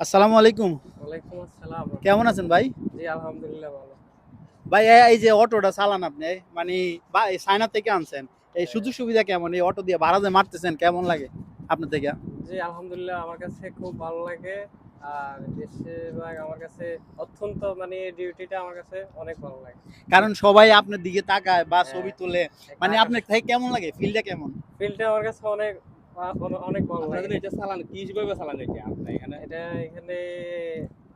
আসসালামু আলাইকুম। ওয়ালাইকুম আসসালাম। কেমন আছেন ভাই? জি আলহামদুলিল্লাহ ভালো। ভাই এই- যে অটোটা চালান আপনি মানে সাইনা থেকে আনছেন এই হ্যাঁ। সুযোগ সুবিধা কেমন? এই অটো দিয়ে ভাড়া যে মারতেছেন কেমন লাগে আপনার থেকে? জি আলহামদুলিল্লাহ আমার কাছে খুব ভালো লাগে। আর বেশিরভাগ আমার কাছে অত্যন্ত মানে ডিউটিটা আমার কাছে অনেক ভালো লাগে। কারণ সবাই আপনার দিকে তাকায় বা হ্যাঁ। ছবি তোলে। মানে আপনার থেকে কেমন লাগে? ফিলটা কেমন? ফিল্ডটা আমার কাছে অনেক অনেক আপনাদের এটা চালান কি হিসেবে চালান এটা? আপনি এখানে? এটা এখানে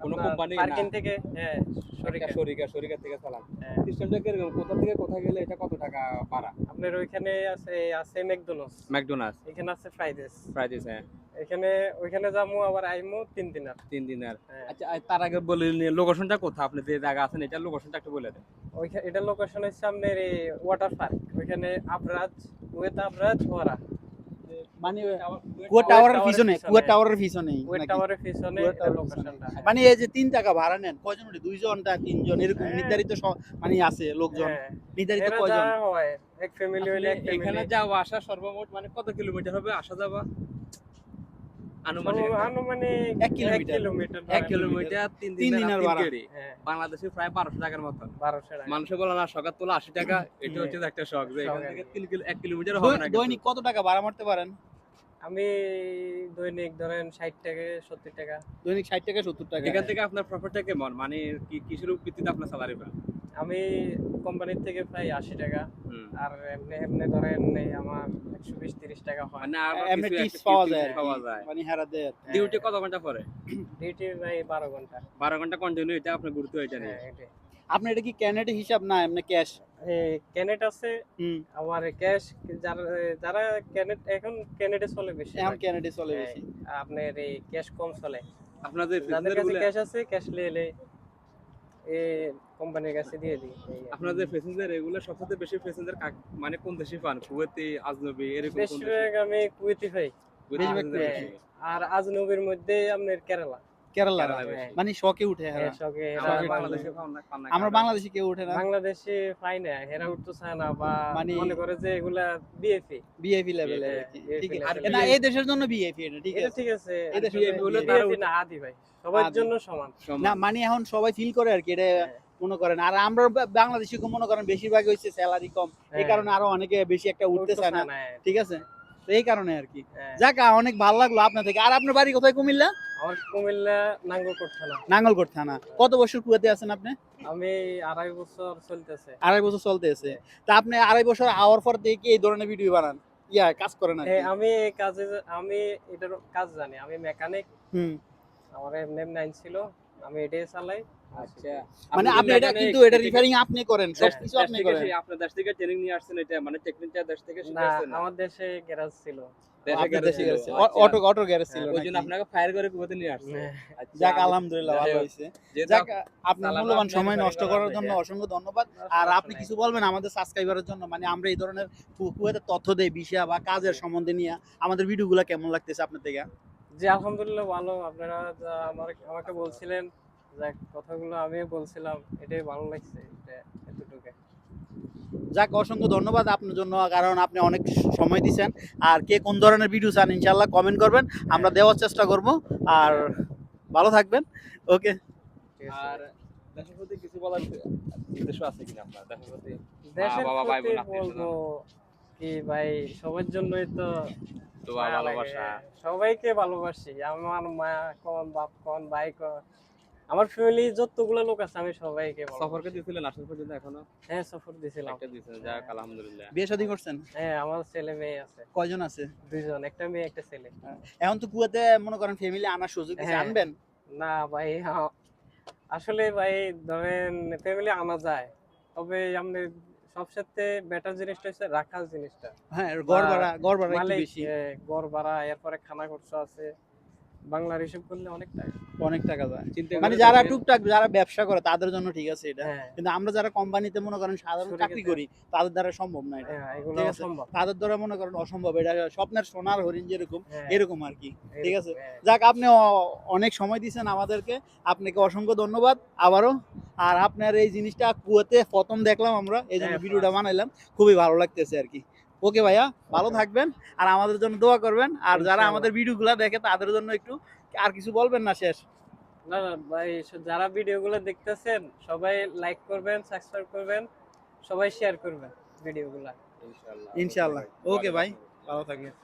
কোনো আপনার company না? পার্কিং থেকে হ্যাঁ শরিকা সরিকা। শরিকা শরিকা থেকে চালান। হ্যাঁ। সিস্টেমটা কীরকম? কোথা থেকে কোথায় গেলে এটা কত টাকা ভাড়া? আপনার ওইখানে আছে আছে ম্যাকডোনাল্ডস ম্যাকডোনাল্ডস এখানে আছে ফ্রাইডেস প্রাইস হ্যাঁ। এখানে ওইখানে যাব আবার আইমু তিন দিনের। তিন দিনের। হ্যাঁ। আচ্ছা তার আগে বলে লোকেশনটা কোথায়? আপনি যে জায়গা আছেন এটা লোকেশনটা একটু বলে দেন। ওইখানে এটা লোকেশন হচ্ছে আপনার এই ওয়াটার পার্ক ওইখানে আবরাজ ওয়েত আবরাজ ওরা মানে কুয়া টাওয়ারের পিছনে। কুয়া টাওয়ারের পিছনে কুয়া টাওয়ারের পিছনে। লোকেশনটা মানে এই যে তিন টাকা ভাড়া নেন কয়জন উঠে? দুইজনটা তিনজন? এরকম হ্যাঁ। নির্ধারিত মানে আছে লোকজন। হ্যাঁ। নির্ধারিত কয়জন? হয় এক ফ্যামিলি হইলে এখানে যাওয়া আসা সর্বমোট মানে কত কিলোমিটার হবে? আসা যাওয়া? বাংলাদেশে প্রায় বারোশো টাকার মতন বারোশো মানুষে বলে না সকাল তোলা আশি টাকা এটা হ্যাঁ। হচ্ছে একটা শখ এক কিলোমিটার হবে না দৈনিক কত টাকা ভাড়া মারতে পারেন? আমি দৈনিক ধরেন ষাট থেকে সত্তর টাকা। দৈনিক ষাট টাকা সত্তর টাকা। এখান থেকে আপনার প্রফিটটা কেমন? মানে কি কিসের ভিত্তিতে আপনার স্যালারি পান আমি কোম্পানির থেকে প্রায় আশি টাকা হুম। আর এমনি এমনি ধরেন আমার একশো বিশ তিরিশ টাকা হয়। মানে এমনি টিপস পাওয়া যায় পাওয়া যায়। মানে হেরা দেয় ডিউটি কত ঘণ্টা পরে? ডিউটি প্রায় বারো ঘণ্টা। বারো ঘণ্টা কন্টিনিউ এটা আপনার গুরুত্ব এটা নিয়ে। হ্যাঁ আপনি এটা কি ক্যানেডি হিসাব? না এমনি ক্যাশ ক্যানেট আছে হুম। আমার ক্যাশ যারা যারা ক্যানেট এখন ক্যানেটে চলে বেশি এখন ক্যানেডি চলে হ্যাঁ, বেশি। আপনার এই ক্যাশ কম চলে। আপনাদের যাদের কাছে ক্যাশ আছে ক্যাশ নিয়ে এই কোম্পানির কাছে দিয়ে দিই। আপনাদের প্যাসেঞ্জার এগুলো সবচেয়ে বেশি প্যাসেঞ্জার মানে কোন দেশে পান কুয়েতি আজনবি এরকম কোন দেশে? বেশিরভাগ আমি কুয়েতি বেশিরভাগ passenger হ্যাঁ, আর আজনবীর মধ্যে আপনার কেরালা কেরালা মানে শখে উঠে হ্যাঁ, শখে আমরা বাংলাদেশে কেউ উঠে না। বাংলাদেশে পাই না হেরা উঠতে চায় না বা মানে- মনে করে যে এগুলা বিএফি। বিএপি লেভেলে ঠিক আছে না এই দেশের জন্য বিএপি এটা ঠিক আছে। ঠিক আছে এই দেশে আসলে হলো তারা না আদি ভাই। সবার জন্য সমান। না মানে এখন সবাই ফিল করে আর কি এটা হ্যাঁ। মনে করেন। আর আমরা বাংলাদেশি মনে করেন বেশিরভাগ হচ্ছে স্যালারি কম। এই হ্যাঁ। কারণে আরও অনেকে বেশি একটা উঠতে চায় না। ঠিক আছে? তো এই কারণে আর কি। হ্যাঁ। যাক অনেক ভালো লাগল আপনার থেকে। আর আপনার বাড়ি কোথায় কুমিল্লা? আমার কুমিল্লা নাঙ্গলকোট থানা। নাঙ্গলকোট থানা। কত বছর কুয়াতে আছেন আপনি? আমি আড়াই বছর চলতেছে। আড়াই বছর চলতেছে তা আপনি আড়াই বছর আওয়ার পর থেকে এই ধরনের ভিডিও বানান? ইয়া কাজ করেন আর হ্যাঁ, আমি কাজে আমি এটার কাজ জানি। আমি মেকানিক। হুম। আমার এমনি নাইন ছিল। আমি এটাই চালাই। মানে আপনি এটা কিন্তু এটা রিপেয়ারিং আপনি করেন সব কিছু আপনি করেন। আপনার দেশ থেকে ট্রেনিং নিয়ে আসছেন এটা মানে টেকনিকটা দেশ থেকে না আমার দেশে গ্যারাজ ছিল। দেশে আপনার garage দেশে ছিল। গেছে আচ্ছা। অটো অটো গ্যারেজ ছিল ওই আপনাকে ফায়ার করে কুয়াতে নিয়ে আসছে। হ্যাঁ। আচ্ছা, যাক আলহামদুলিল্লাহ ভালো হোক, যাক আপ- মূল্যবান সময় নষ্ট করার জন্য হ্যাঁ। অসংখ্য ধন্যবাদ। আর আপনি কিছু বলবেন আমাদের সাবস্ক্রাইবারের জন্য? মানে আমরা এই ধরনের তথ্য দেই বিষয় বা কাজের সম্বন্ধে নিয়ে। আমাদের ভিডিওগুলো কেমন লাগতেছে আপনার থেকে? জি আলহামদুলিল্লাহ ভালো। আপনারা যা আমাকে বলছিলেন যাক কথাগুলো আমিও বলছিলাম এটাই ভালো লাগছে এটা এতটুকু যাক অসংখ্য ধন্যবাদ আপনার জন্য কারণ আপনি অনেক সময় দিচ্ছেন আর কে কোন ধরনের ভিডিও চান ইনশাল্লাহ কমেন্ট করবেন। আমরা দেওয়ার চেষ্টা করব। আর ভালো থাকবেন। ওকে আর দেশের প্রতি কিছু বলার উদ্দেশ্য আছে কিনা আপনার? দেশের প্রতি বাবা, ভাই বোন, বলব কি ভাই সবার জন্যই তো দোয়া। ভালোবাসা। সবাইকে ভালোবাসি। আমার মা কোন বাপ কোন ভাই কোন আমার ফ্যামিলি যতগুলো লোক আছে আমি সবাইকে। সফরকে দিয়েছিলেন আসল পর্যন্ত এখনও? হ্যাঁ সফর দিছিলাম। একটা দিয়েছেন যাক আলহামদুলিল্লাহ। বিয়ে শাদী করছেন? হ্যাঁ আমার ছেলে মেয়ে আছে। কয়জন আছে? দুইজন একটা মেয়ে একটা ছেলে। এখন তো কুয়াতে মনে করেন ফ্যামিলি আনার সুযোগ দিছে হ্যাঁ। আনবেন? না ভাই আসলে ভাই ধরেন ফ্যামিলি আনা যায়। তবে আমাদের সবসাথে বেটার জিনিসটা হচ্ছে রাখার জিনিসটা। হ্যাঁ গড় ভাড়া গড় ভাড়া একটু বেশি। ঘর ভাড়া এরপরে খানা খরচ আছে। বাংলার হিসেব করলে অনেক টাকা। অনেক টাকা যায়। চিন্তা মানে যারা টুকটাক যারা ব্যবসা করে তাদের জন্য ঠিক আছে এটা। হ্যাঁ। কিন্তু আমরা যারা কোম্পানিতে মনে করেন সাধারণ চাকরি করি তাদের দ্বারা সম্ভব না এটা। হ্যাঁ ঠিক আছে। তাদের দ্বারা মনে করেন অসম্ভব। এটা স্বপ্নের সোনার হরিণ যেরকম হ্যাঁ, এরকম আর কি। ঠিক আছে। যাক আপনি অনেক সময় দিয়েছেন আমাদেরকে। আপনাকে অসংখ্য ধন্যবাদ আবারও। আর আপনার এই জিনিসটা কুয়াতে প্রথম দেখলাম আমরা এই জন্য ভিডিওটা বানাইলাম। খুবই ভালো লাগতেছে আর কি। ওকে ভাইয়া ভালো থাকবেন আর আমাদের জন্য দোয়া করবেন। আর যারা আমাদের ভিডিওগুলো দেখে তাদের জন্য একটু আর কিছু বলবেন না শেষ? না না ভাই যারা ভিডিওগুলো দেখতেছেন সবাই লাইক করবেন সাবস্ক্রাইব করবেন সবাই শেয়ার করবেন ভিডিওগুলা। ইনশাআল্লাহ ইনশাআল্লাহ। ওকে ভাই ভালো থাকবেন।